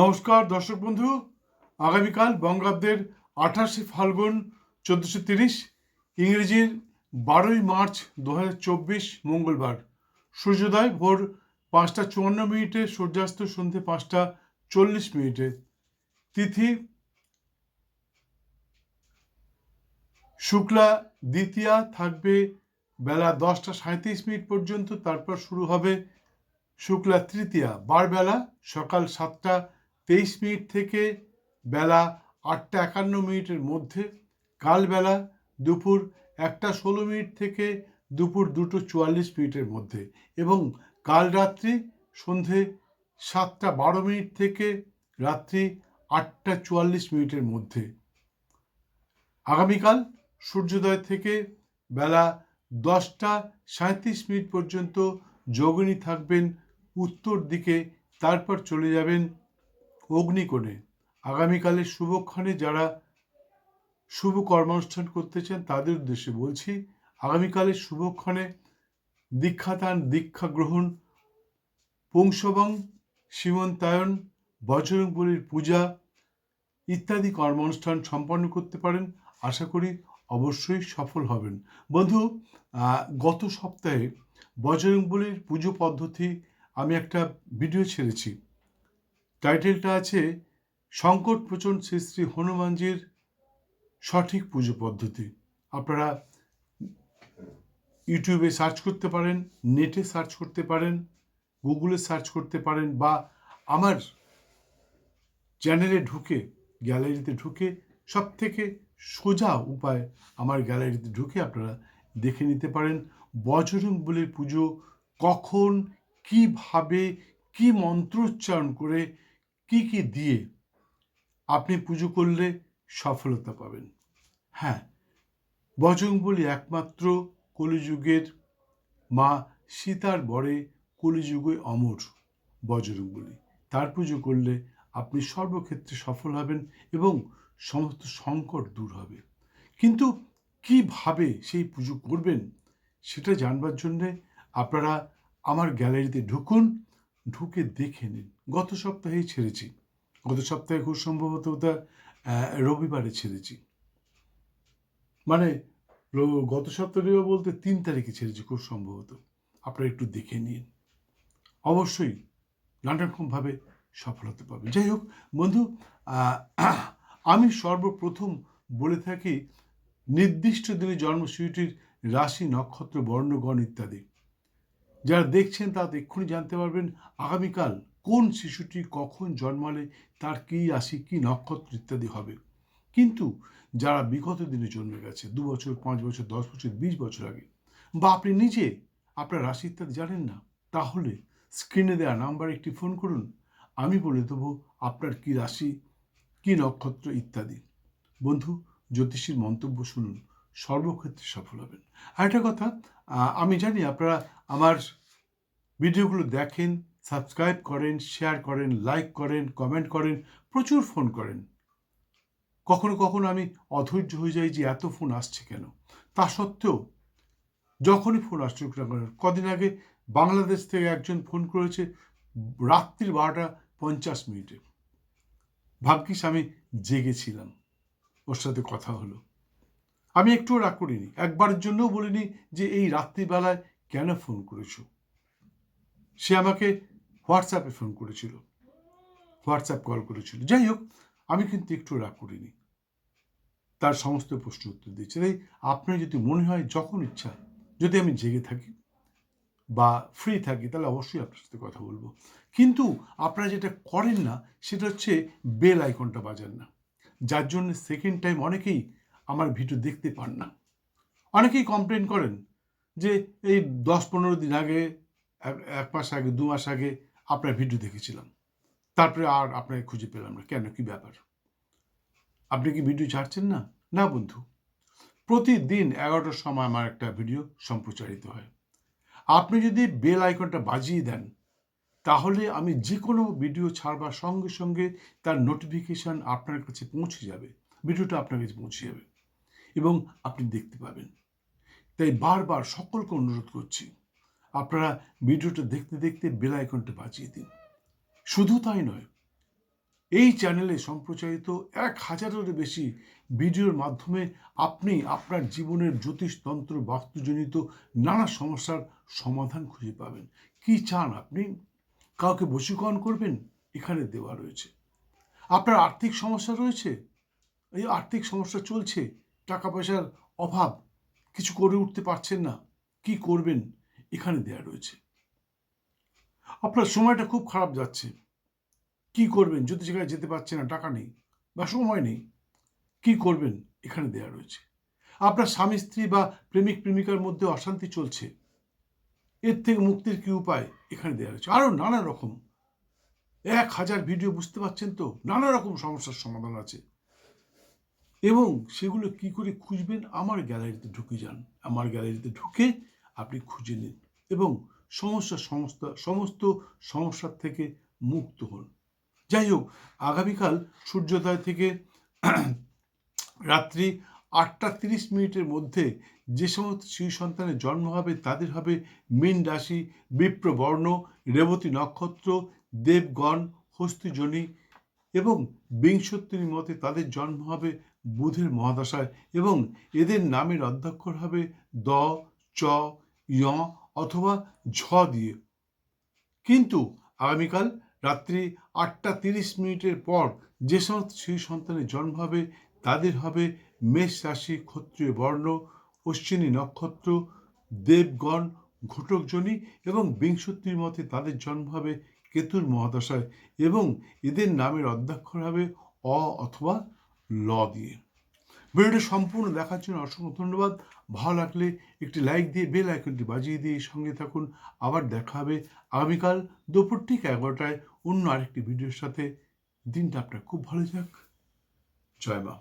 নমস্কার, দর্শক বন্ধু। আগামীকাল বঙ্গাব্দের আঠাশে ফাল্গুন চোদ্দোশো তিরিশ, ইংরেজির বারোই মার্চ দু মঙ্গলবার। সূর্যোদয় ভোর পাঁচটা চুয়ান্ন মিনিটে, সূর্যাস্ত সন্ধে পাঁচটা চল্লিশ মিনিটে। তিথি শুক্লা দ্বিতীয়া থাকবে বেলা দশটা সাঁত্রিশ মিনিট পর্যন্ত, তারপর শুরু হবে শুক্লা তৃতীয়া। বারবেলা সকাল সাতটা তেইশ মিনিট থেকে বেলা আটটা একান্ন মিনিটের মধ্যে, কালবেলা দুপুর একটা ষোলো মিনিট থেকে দুপুর দুটো চুয়াল্লিশ মিনিটের মধ্যে এবং কাল রাত্রি সন্ধে সাতটা বারো মিনিট থেকে রাত্রি আটটা চুয়াল্লিশ মিনিটের মধ্যে। আগামীকাল সূর্যোদয় থেকে বেলা দশটা সাঁত্রিশ মিনিট পর্যন্ত যোগিনী থাকবেন, উত্তর দিকে তারপর চলে যাবেন অগ্নিকোণে। আগামীকালের শুভক্ষণে যারা শুভ কর্মানুষ্ঠান করতে চান তাদের উদ্দেশ্যে বলছি আগামীকালের শুভক্ষণে দীক্ষাদান, দীক্ষা গ্রহণ, পুংসবং, সীমন্তায়ন, বজরংবলির পূজা ইত্যাদি কর্মানুষ্ঠান সম্পন্ন করতে পারেন। আশা করি অবশ্যই সফল হবেন। বন্ধু গত সপ্তাহে বজরংবলির পুজো পদ্ধতি আমি একটা ভিডিও ছেড়েছি। টাইটেলটা আছে, সংকট প্রচণ্ড শ্রী শ্রী হনুমানজির সঠিক পুজো পদ্ধতি। আপনারা ইউটিউবে সার্চ করতে পারেন, নেটে সার্চ করতে পারেন, গুগলে সার্চ করতে পারেন বা আমার চ্যানেলে ঢুকে, গ্যালারিতে ঢুকে সব থেকে সোজা উপায় আমার গ্যালারিতে ঢুকে আপনারা দেখে নিতে পারেন, বজরং বলির পুজো কখন, কীভাবে, কি মন্ত্রোচ্চারণ করে কি কি দিয়ে আপনি পুজো করলে সফলতা পাবেন? হ্যাঁ বজরং বলি একমাত্র কলিযুগের মা সীতার বরে কলিযুগে অমর বজরং বলি তার পুজো করলে আপনি সর্বক্ষেত্রে সফল হবেন এবং সমস্ত সংকট দূর হবে। কিন্তু কীভাবে সেই পুজো করবেন সেটা জানবার জন্যে আপনারা আমার গ্যালারিতে ঢুকুন ঢুকে দেখে নিন। গত সপ্তাহেই ছেড়েছি। গত সপ্তাহে খুব সম্ভবত ওটা রবিবারে ছেড়েছি। মানে গত সপ্তাহে বলতে তিন তারিখে ছেড়েছি খুব সম্ভবত। আপনারা একটু দেখে নিন। অবশ্যই নানারকমভাবে সফল হতে পারবে যাই হোক, বন্ধু আমি সর্বপ্রথম বলে থাকি, নির্দিষ্ট দিনে জন্মসূচিটির রাশি, নক্ষত্র, বর্ণগণ ইত্যাদি। যারা দেখছেন তারা এক্ষুনি জানতে পারবেন আগামীকাল কোন শিশুটি কখন জন্মালে, তার কী রাশি, কী নক্ষত্র ইত্যাদি হবে। কিন্তু যারা বিগত দিনে জন্মে গেছে, দু বছর, পাঁচ বছর, দশ বছর, বিশ বছর আগে, বা আপনি নিজে আপনার রাশি ইত্যাদি জানেন না, তাহলে স্ক্রিনে দেওয়া নাম্বারে একটি ফোন করুন, আমি বলে দেবো আপনার কী রাশি, কী নক্ষত্র ইত্যাদি। বন্ধু, জ্যোতিষীর মন্তব্য শুনুন। সর্বক্ষেত্রে সফল হবেন। আর একটা কথা আমি জানি আপনারা আমার ভিডিওগুলো দেখেন, সাবস্ক্রাইব করেন, শেয়ার করেন, লাইক করেন, কমেন্ট করেন, প্রচুর ফোন করেন। কখনো কখনো আমি অধৈর্য হয়ে যাই যে এত ফোন আসছে কেন? তা সত্ত্বেও যখনই ফোন আসছে না কেন কদিন আগে বাংলাদেশ থেকে একজন ফোন করেছে রাত্রির বারোটা পঞ্চাশ মিনিটে। ভাগ্যিস আমি জেগেছিলাম, ওর সাথে কথা হলো। আমি একটুও রাগ করিনি, একবারের জন্যও বলিনি যে এই রাত্রিবেলায় কেন ফোন করেছ। সে আমাকে হোয়াটসঅ্যাপে ফোন করেছিল, হোয়াটসঅ্যাপ কল করেছিল। যাই হোক, আমি কিন্তু একটু রাগ করিনি। তার সমস্ত প্রশ্ন উত্তর দিয়েছে। তাই আপনার যদি মনে হয় যখন ইচ্ছা, যদি আমি জেগে থাকি বা ফ্রি থাকি, তাহলে অবশ্যই আপনার সাথে কথা বলব। কিন্তু আপনারা যেটা করেন না, সেটা হচ্ছে বেল আইকনটা বাজান না। যার জন্য সেকেন্ড টাইম অনেকেই আমার ভিডিও দেখতে পান না। অনেকেই কমপ্লেন করেন যে এই দশ পনেরো দিন আগে, এক- মাস আগে, দু মাস আগে আপনার ভিডিও দেখেছিলাম। তারপরে আর আপনাকে খুঁজে পেলাম না। কেন? কি ব্যাপার? আপনি কি ভিডিও ছাড়ছেন না? না বন্ধু। প্রতিদিন এগারোটার সময় আমার একটা ভিডিও সম্প্রচারিত হয়। আপনি যদি বেল আইকনটা বাজিয়ে দেন, তাহলে আমি যে কোনো ভিডিও ছাড়বার সঙ্গে সঙ্গে তার নোটিফিকেশান আপনার কাছে পৌঁছে যাবে। ভিডিওটা আপনার কাছে পৌঁছে যাবে। এবং আপনি দেখতে পাবেন। তাই বারবার সকলকে অনুরোধ করছি, আপনারা ভিডিওটা দেখতে দেখতে বেল আইকনটা বাজিয়ে দিন। শুধু তাই নয়, এই চ্যানেলে সম্প্রচারিত এক হাজারেরও বেশি ভিডিওর মাধ্যমে আপনি আপনার জীবনের জ্যোতিষতন্ত্র বাস্তুজনিত নানা সমস্যার সমাধান খুঁজে পাবেন। কি চান আপনি? কাউকে বশীকরণ করবেন? এখানে দেওয়া রয়েছে। আপনার আর্থিক সমস্যা রয়েছে? এই আর্থিক সমস্যা চলছে? টাকা পয়সার অভাব, কিছু করে উঠতে পারছেন না। কি করবেন? এখানে দেয়া রয়েছে। আপনার সময়টা খুব খারাপ যাচ্ছে। কি করবেন? যদি জায়গায় যেতে পারছেন না, টাকা নেই বা সময় নেই, কি করবেন? এখানে দেয়া রয়েছে। আপনার স্বামী, স্ত্রী বা প্রেমিক, প্রেমিকার মধ্যে অশান্তি চলছে। এর থেকে মুক্তির কি উপায়? এখানে দেওয়া রয়েছে। আরও নানা রকম। এক হাজার ভিডিও বুঝতে পারছেন তো? নানা রকম সমস্যার সমাধান আছে। এবং সেগুলো কি করে খুঁজবেন? আমার গ্যালারিতে ঢুকে যান। আমার গ্যালারিতে ঢুকে আপনি খুঁজে নিন এবং সমস্যা সমস্ত সমস্ত সমস্যার থেকে মুক্ত হন। যাই হোক, আগামীকাল সূর্যোদয় থেকে রাত্রি আটটা তিরিশ মিনিটের মধ্যে যে সমস্ত শিশু সন্তানের জন্ম হবে, তাদের হবে মীন রাশি, বিপ্রবর্ণ, রেবতী নক্ষত্র, দেবগণ হস্তিজনী এবং বিংশোত্তরী মতে তাদের জন্ম হবে বুধের মহাদশায় এবং এদের নামের অধ্যক্ষর হবে দ, চ য় অথবা ঝ দিয়ে। কিন্তু আগামীকাল রাত্রি আটটা তিরিশ মিনিটের পর যে সমস্ত শিশু সন্তানের জন্ম হবে, তাদের হবে মেষ রাশি ক্ষত্রিয় বর্ণ, অশ্বিনী নক্ষত্র, দেবগণ, ঘটকজনী এবং বিংশতির মতে তাদের জন্ম হবে কেতুর মহাদশায় এবং এদের নামের অধ্যক্ষর হবে অ অথবা ল দিয়ে। ভিডিওটি সম্পূর্ণ দেখার জন্য অসংখ্য ধন্যবাদ। ভালো লাগলে একটি লাইক দিয়ে বেল আইকনটি বাজিয়ে দিয়ে সঙ্গে থাকুন। আবার দেখা হবে আগামীকাল দুপুর ঠিক এগারোটায় অন্য আরেকটি ভিডিওর সাথে। দিনটা আপনার খুব ভালো যাক। জয় মা।